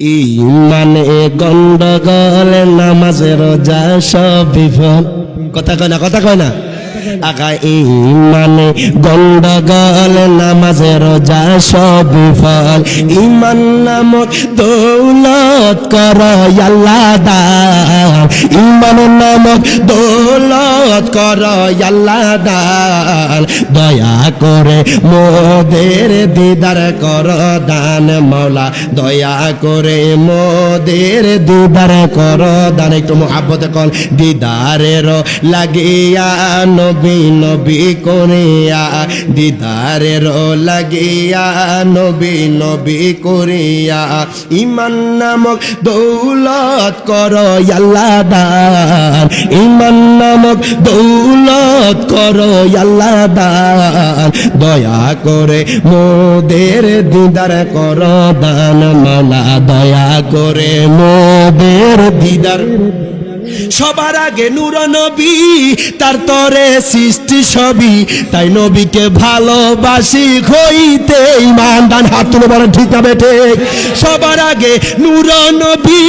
ইমানে গন্ডগোল নামাজে রোজা সব বিফল। কথা কয় না কথা কয় না। আকা ইমানে গন্ডগোল নামাজে রোজা, সব বিফল ইমান নামক দৌলত কর আল্লাহ দান। ইমান নামক দৌলত কর আল্লাহ দান। দয়া করে মোদের দিদার কর দান মৌলা দয়া করে মোদের দিদার কর দান। একটু মোহাব্বত কল দিদারের লাগিয়া নবী নবী করিয়া, দিদারের লাগিয়া, নবী নবী করিয়া, ইমান নামক দৌলত কর আল্লাহ দান ইমান নামক দৌলত কর আল্লাহ দান দয়া করে মোদের দিদার কর দান মালা। দয়া করে মোদের দিদার সবার আগে নূর নবী, তার তরে সৃষ্টি সবই তাই নবীকে ভালোবাসি হইতে ইমান। দান হাত তুলে বলেন, ঠিক না বেঠে সবার আগে নূর নবী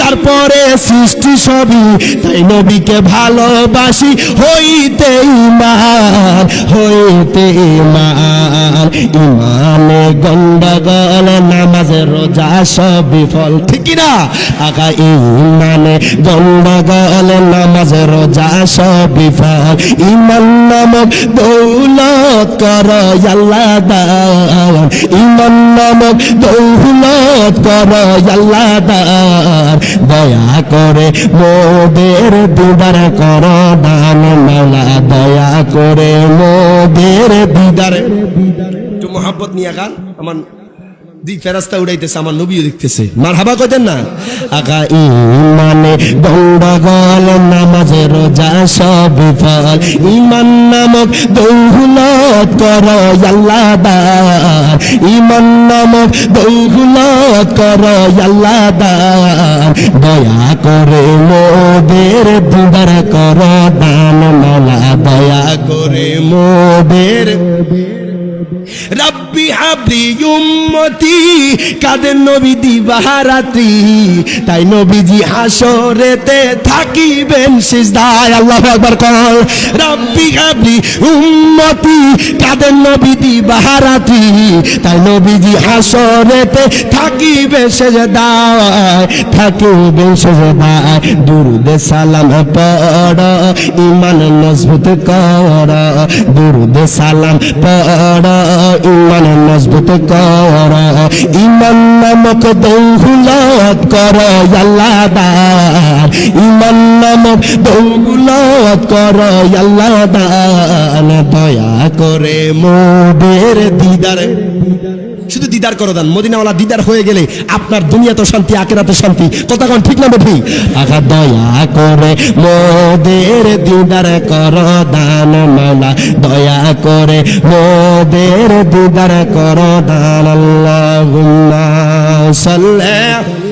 তারপরে সৃষ্টি সবই তাই নবীকে ভালোবাসি হইতে ইমান হইতে ইমান। ইমানে গন্ডগোল রোজা সব বিফল। ঠিক না? আগা ইমানে গন্ডগোল নামাজে রোজা সব বিফল। ইমান নামক দৌলত কর, আল্লাহ দান ইমান নামক দৌলত কর দয়া করে মোদের দিদার কর, দান মালা। দয়া করে মোদের দিদার। একটু মোহাব্বত নিয়ে গান, আমার দিক ফেরাস্তা উড়াইতেছে, আমার নবীও দেখতেছে। মার হাবা কইতেন না? আকা ইমানে গন্ডগোল নামাজে, রোজা, সব ফল। ইমান নামক দৌলত কর আল্লাহ দান ইমান নামক দৌলত কর আল্লাহ দান দয়া করে মোদের রাব্বি হাবলি উম্মতি কাদের নবী দিবাহারাতি তাই নবীজি হাসরেতে থাকিবেন সিজদায়, আল্লাহু আকবার কল রাব্বি হাবলি উম্মতি কাদের নবী দিবাহারাতি তাই নবীজি হাসরেতে থাকিবে সেজদায় থাকিবে সেজদায়। দুরুদ সালাম পড় ইমান মজবুত কর। দুরুদ সালাম পড় ইমান মজবুত কর। ইমান নামক দৌলত কর আল্লাহ দান। ইমান নামক দৌলত কর আল্লাহ দান। দয়া করে মোদের দিদার শুধু দিদার করো দেন। মদিনাওয়ালা দিদার হয়ে গেলে আপনার দুনিয়া তো শান্তি আকেরাতে শান্তি। কতক্ষণ ঠিক না বেঠি? আঘা দয়া করে মোদের দিদার কর দান মালা দয়া করে মোদের দিদার কর দান। আল্লাহুম্মা সাল্লি